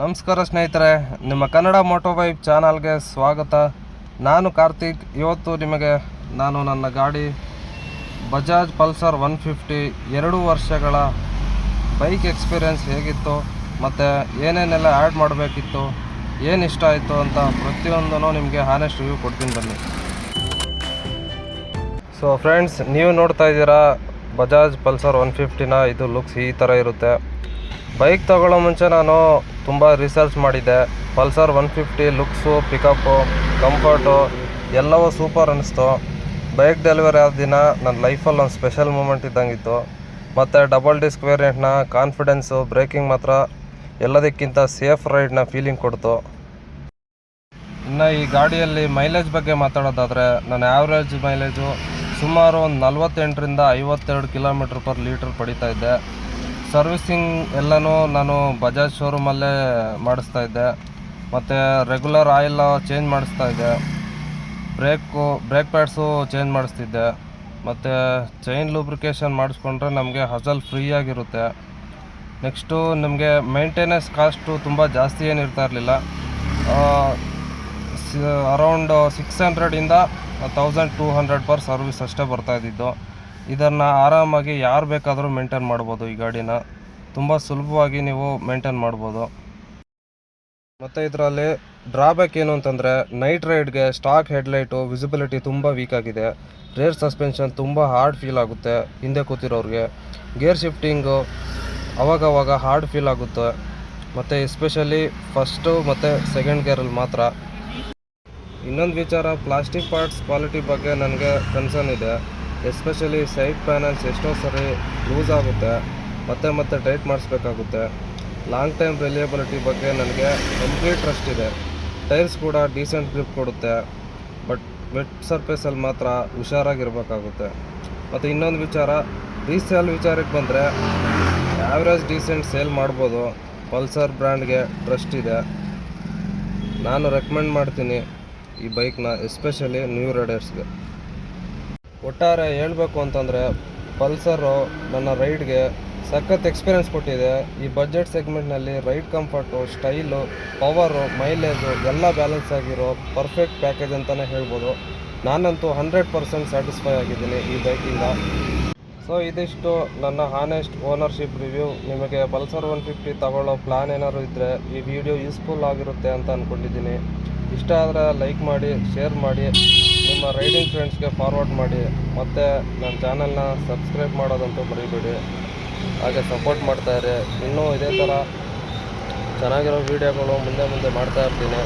ನಮಸ್ಕಾರ ಸ್ನೇಹಿತರೆ, ನಿಮ್ಮ ಕನ್ನಡ ಮೋಟೋ ಬೈಕ್ ಚಾನಲ್ಗೆ ಸ್ವಾಗತ. ನಾನು ಕಾರ್ತಿಕ್, ಇವತ್ತು ನಿಮಗೆ ನಾನು ನನ್ನ ಗಾಡಿ ಬಜಾಜ್ ಪಲ್ಸರ್ ಒನ್ ಫಿಫ್ಟಿ ಎರಡು ವರ್ಷಗಳ ಬೈಕ್ ಎಕ್ಸ್ಪೀರಿಯೆನ್ಸ್ ಹೇಗಿತ್ತು, ಮತ್ತು ಏನೇನೆಲ್ಲ ಆ್ಯಡ್ ಮಾಡಬೇಕಿತ್ತು ಏನು ಇಷ್ಟ ಆಯಿತು ಅಂತ ಪ್ರತಿಯೊಂದೂ ನಿಮಗೆ ಹಾನೆಸ್ಟ್ ರಿವ್ಯೂ ಕೊಡ್ತೀನಿ ಬನ್ನಿ. ಸೊ ಫ್ರೆಂಡ್ಸ್ ನೀವು ನೋಡ್ತಾ ಇದ್ದೀರಾ ಬಜಾಜ್ ಪಲ್ಸರ್ ಒನ್ ಫಿಫ್ಟಿನ ಇದು ಲುಕ್ಸ್ ಈ ಥರ ಇರುತ್ತೆ. ಬೈಕ್ ತಗೊಳ್ಳೋ ಮುಂಚೆ ನಾನು ತುಂಬ ರಿಸರ್ಚ್ ಮಾಡಿದ್ದೆ. Pulsar one fifty looks pickup comfort ಎಲ್ಲವೂ ಸೂಪರ್ ಅನ್ನಿಸ್ತು ಬೈಕ್ ಡೆಲಿವರಿ ಆದ ದಿನ ನನ್ನ ಲೈಫಲ್ಲಿ ಒಂದು ಸ್ಪೆಷಲ್ ಮೂಮೆಂಟ್ ಇದ್ದಂಗಿತ್ತು. ಮತ್ತು ಡಬಲ್ ಡಿಸ್ಕ್ ವೇರಿಯಂಟ್ನ ಕಾನ್ಫಿಡೆನ್ಸು ಬ್ರೇಕಿಂಗ್ ಮಾತ್ರ ಎಲ್ಲದಕ್ಕಿಂತ ಸೇಫ್ ರೈಡ್ನ ಫೀಲಿಂಗ್ ಕೊಡ್ತು. ಇನ್ನು ಈ ಗಾಡಿಯಲ್ಲಿ ಮೈಲೇಜ್ ಬಗ್ಗೆ ಮಾತಾಡೋದಾದರೆ, ನನ್ನ ಆ್ಯಾವ್ರೇಜ್ ಮೈಲೇಜು ಸುಮಾರು ಒಂದು ನಲ್ವತ್ತೆಂಟರಿಂದ ಐವತ್ತೆರಡು ಕಿಲೋಮೀಟ್ರ್ ಪರ್ ಲೀಟ್ರ್ ಪಡಿತಾ ಇದ್ದೆ. ಸರ್ವಿಸಿಂಗ್ ಎಲ್ಲನೂ ನಾನು ಬಜಾಜ್ ಶೋರೂಮಲ್ಲೇ ಮಾಡಿಸ್ತಾ ಇದ್ದೆ. ಮತ್ತು ರೆಗ್ಯುಲರ್ ಆಯಿಲ್ ಚೇಂಜ್ ಮಾಡಿಸ್ತಾ ಇದ್ದೆ. ಬ್ರೇಕು, ಬ್ರೇಕ್ ಪ್ಯಾಡ್ಸು ಚೇಂಜ್ ಮಾಡಿಸ್ತಿದ್ದೆ. ಮತ್ತು ಚೈನ್ ಲೂಬ್ರಿಕೇಷನ್ ಮಾಡಿಸ್ಕೊಂಡ್ರೆ ನಮಗೆ ಹಸಲ್ ಫ್ರೀ ಆಗಿರುತ್ತೆ. ನೆಕ್ಸ್ಟು ನಿಮಗೆ ಮೇಂಟೆನೆನ್ಸ್ ಕಾಸ್ಟು ತುಂಬ ಜಾಸ್ತಿ ಏನು ಇರ್ತಾ ಇರಲಿಲ್ಲ. Around six ಹಂಡ್ರೆಡಿಂದ thousand two hundred per service ಅಷ್ಟೇ ಬರ್ತಾ ಇದ್ದಿದ್ದು. ಇದನ್ನು ಆರಾಮಾಗಿ ಯಾರು ಬೇಕಾದರೂ ಮೇಂಟೈನ್ ಮಾಡ್ಬೋದು ಈ ಗಾಡಿನ. ತುಂಬ ಸುಲಭವಾಗಿ ನೀವು ಮೇಂಟೈನ್ ಮಾಡ್ಬೋದು. ಮತ್ತು ಇದರಲ್ಲಿ ಡ್ರಾಬ್ಯಾಕ್ ಏನು ಅಂತಂದರೆ ನೈಟ್ ರೈಡ್ಗೆ ಸ್ಟಾಕ್ ಹೆಡ್ಲೈಟು ವಿಸಿಬಿಲಿಟಿ ತುಂಬ ವೀಕ್ ಆಗಿದೆ. ರೇರ್ ಸಸ್ಪೆನ್ಷನ್ ತುಂಬ ಹಾರ್ಡ್ ಫೀಲ್ ಆಗುತ್ತೆ ಹಿಂದೆ ಕೂತಿರೋರಿಗೆ. ಗೇರ್ ಶಿಫ್ಟಿಂಗು ಅವಾಗವಾಗ ಹಾರ್ಡ್ ಫೀಲ್ ಆಗುತ್ತೆ. ಮತ್ತು ಎಸ್ಪೆಷಲಿ ಫಸ್ಟು ಮತ್ತು ಸೆಕೆಂಡ್ ಗೇರಲ್ಲಿ ಮಾತ್ರ. ಇನ್ನೊಂದು ವಿಚಾರ ಪ್ಲಾಸ್ಟಿಕ್ ಪಾರ್ಟ್ಸ್ ಕ್ವಾಲಿಟಿ ಬಗ್ಗೆ ನನಗೆ ಕನ್ಸರ್ನ್ ಇದೆ. ಎಸ್ಪೆಷಲಿ ಸೈಡ್ ಪ್ಯಾನಲ್ಸ್ ಎಷ್ಟೋ ಸರಿ ಲೂಸ್ ಆಗುತ್ತೆ, ಮತ್ತೆ ಮತ್ತೆ ಟೈಟ್ ಮಾಡಿಸ್ಬೇಕಾಗುತ್ತೆ. ಲಾಂಗ್ ಟೈಮ್ ರಿಲಿಯಬಿಲಿಟಿ ಬಗ್ಗೆ ನನಗೆ ಕಂಪ್ಲೀಟ್ ಟ್ರಸ್ಟ್ ಇದೆ. ಟೈರ್ಸ್ ಕೂಡ ಡೀಸೆಂಟ್ ಗ್ರಿಪ್ ಕೊಡುತ್ತೆ, ಬಟ್ ವೆಟ್ ಸರ್ಫೇಸಲ್ಲಿ ಮಾತ್ರ ಹುಷಾರಾಗಿರ್ಬೇಕಾಗುತ್ತೆ. ಮತ್ತು ಇನ್ನೊಂದು ವಿಚಾರ ರೀಸೇಲ್ ವಿಚಾರಕ್ಕೆ ಬಂದರೆ ಆ್ಯಾವ್ರೇಜ್ ಡೀಸೆಂಟ್ ಸೇಲ್ ಮಾಡ್ಬೋದು. ಪಲ್ಸರ್ ಬ್ರ್ಯಾಂಡ್ಗೆ ಟ್ರಸ್ಟ್ ಇದೆ. ನಾನು ರೆಕಮೆಂಡ್ ಮಾಡ್ತೀನಿ ಈ ಬೈಕ್ನ ಎಸ್ಪೆಷಲಿ ನ್ಯೂ ರೈಡರ್ಸ್ಗೆ ಒಟ್ಟಾರೆ ಹೇಳಬೇಕು ಅಂತಂದರೆ ಪಲ್ಸರು ನನ್ನ ರೈಡ್ಗೆ ಸಖತ್ ಎಕ್ಸ್ಪೀರಿಯನ್ಸ್ ಕೊಟ್ಟಿದೆ. ಈ budget ಸೆಗ್ಮೆಂಟ್ನಲ್ಲಿ ride comfort style power mileage ಎಲ್ಲ ಬ್ಯಾಲೆನ್ಸ್ ಆಗಿರೋ ಪರ್ಫೆಕ್ಟ್ ಪ್ಯಾಕೇಜ್ ಅಂತಲೇ ಹೇಳ್ಬೋದು. ನಾನಂತೂ ಹಂಡ್ರೆಡ್ ಪರ್ಸೆಂಟ್ ಸ್ಯಾಟಿಸ್ಫೈ ಆಗಿದ್ದೀನಿ ಈ ಬೈಕಿಂದ ಸೊ ಇದಿಷ್ಟು ನನ್ನ ಹಾನೆಸ್ಟ್ ಓನರ್ಶಿಪ್ ರಿವ್ಯೂ ನಿಮಗೆ ಪಲ್ಸರ್ ಒನ್ ಫಿಫ್ಟಿ ತಗೊಳ್ಳೋ ಪ್ಲ್ಯಾನ್ ಏನಾದ್ರು ಇದ್ದರೆ ಈ ವಿಡಿಯೋ ಯೂಸ್ಫುಲ್ ಆಗಿರುತ್ತೆ ಅಂತ ಅಂದ್ಕೊಂಡಿದ್ದೀನಿ ಇಷ್ಟ ಆದರೆ ಲೈಕ್ ಮಾಡಿ ಶೇರ್ ಮಾಡಿ, ನಿಮ್ಮ ರೈಡಿಂಗ್ ಫ್ರೆಂಡ್ಸ್ಗೆ ಫಾರ್ವರ್ಡ್ ಮಾಡಿ, ಮತ್ತು ನನ್ನ ಚಾನಲ್ನ ಸಬ್ಸ್ಕ್ರೈಬ್ ಮಾಡೋದಂತೂ ಮರಿಬೇಡಿ. ಹಾಗೆ ಸಪೋರ್ಟ್ ಮಾಡ್ತಾಯಿರಿ ಇನ್ನೂ ಇದೇ ಥರ ಚೆನ್ನಾಗಿರೋ ವೀಡಿಯೋಗಳು ಮುಂದೆ ಮುಂದೆ ಮಾಡ್ತಾ ಇರ್ತೀನಿ.